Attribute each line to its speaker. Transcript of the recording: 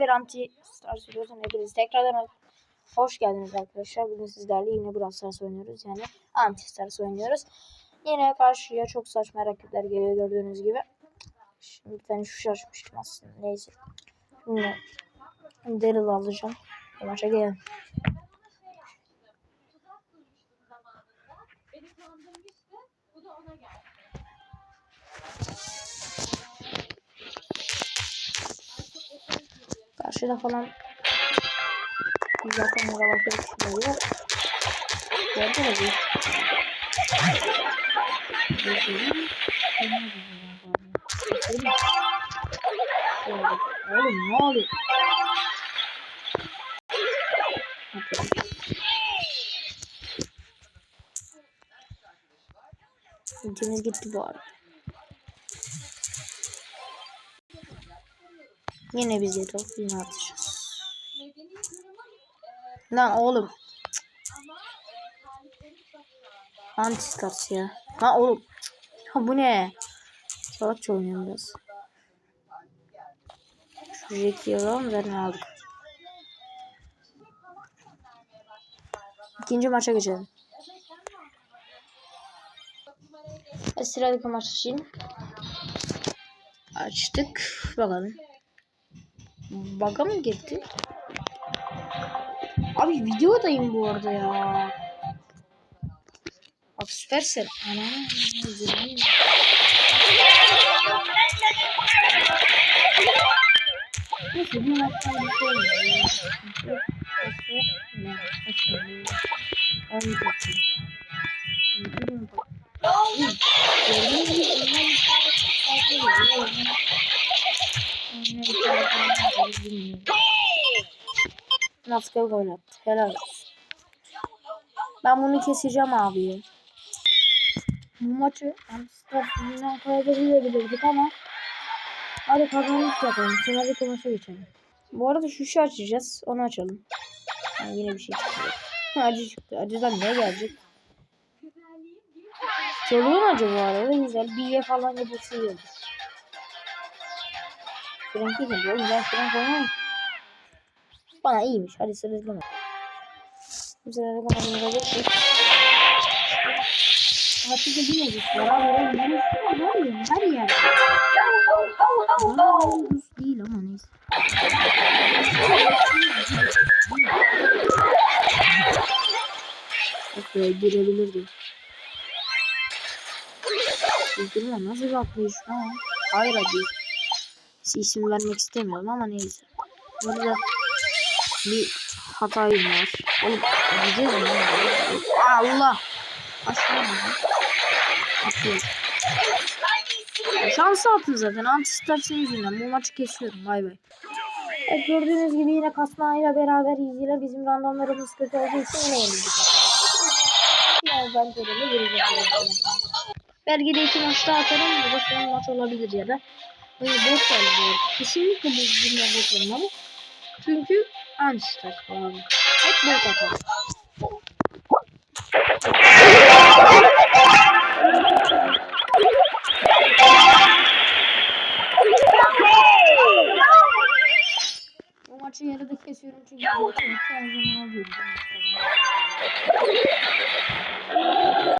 Speaker 1: bir anti Star Studios'un hepiniz tekrardan hoş geldiniz arkadaşlar. Bugün sizlerle yine Brawl Stars oynuyoruz. Yani anti Stars oynuyoruz. Yine karşıya çok saçma rakipler geliyor gördüğünüz gibi. Şimdi ben şu şaşmıştım aslında. Neyse. Şimdi Daryl alacağım. Bu maça gelin. Karşıda falan zaten yavaş yavaş düşünüyor. Gördünüz mü? Oğlum ne oluyor? İntimiz gitti bu arada. Yine biz yedik. Yine atacağız. Lan oğlum. Antistas ya. Lan oğlum. Ha bu ne? Salakça oynuyorum biraz. Şu Jack'i alalım ne aldık? İkinci maça geçelim. Sıradaki maç için açtık. Bakalım. Baga mı girdi? Abi videodayım bu arada ya. Süpersen. Anam. üzüleyim. Neyse bir maçtan bir şey olmuyor. Ne? Geliyor. Maske gol attı. Helal olsun. Ben bunu keseceğim abi. Bu maçı Amsterdam'dan kaybedebilirdik ama hadi kazanmış yapalım. Sıradaki maça geçelim. Bu arada şu şey açacağız. Onu açalım. Yani yine bir şey çıktı. Acı çıktı. Acıdan ne gelecek? Çoluğun acı bu arada. Güzel. Bir ye falan yapısı yiyoruz. Frank değil mi? Oğlum ben Frank oynamam. Bana iyiymiş. Hadi sıra izleme. Güzel kanalımıza geçtik. Hatice bilmedik ya. Böyle yürüyüş var ya. Her yerde. Bana Rus değil ama neyse. Böyle girebilirdi. Üzgünüm nasıl atlayış lan? Hayır hadi isim vermek istemiyorum ama neyse. Burada bir hatayım var. Oğlum gideceğiz mi? Allah! Aşağı mı? Atıyor. Şansı attım zaten. Antistarsin yüzünden. Bu maçı kesiyorum. Bay bay. Evet gördüğünüz gibi yine kasmayla beraber izleyelim. Bizim randomlarımız kötü olduğu için yine yenildik. Yani ben böyle gireceğim. Belki de iki maç daha atarım. Bu da son maç olabilir ya da. Hayır bok alıyorum. Kesinlikle birbirine bok ama. Çünkü aynı staj falan. Hep bok atar. Bu maçı yarıda kesiyorum çünkü her zaman alıyorum.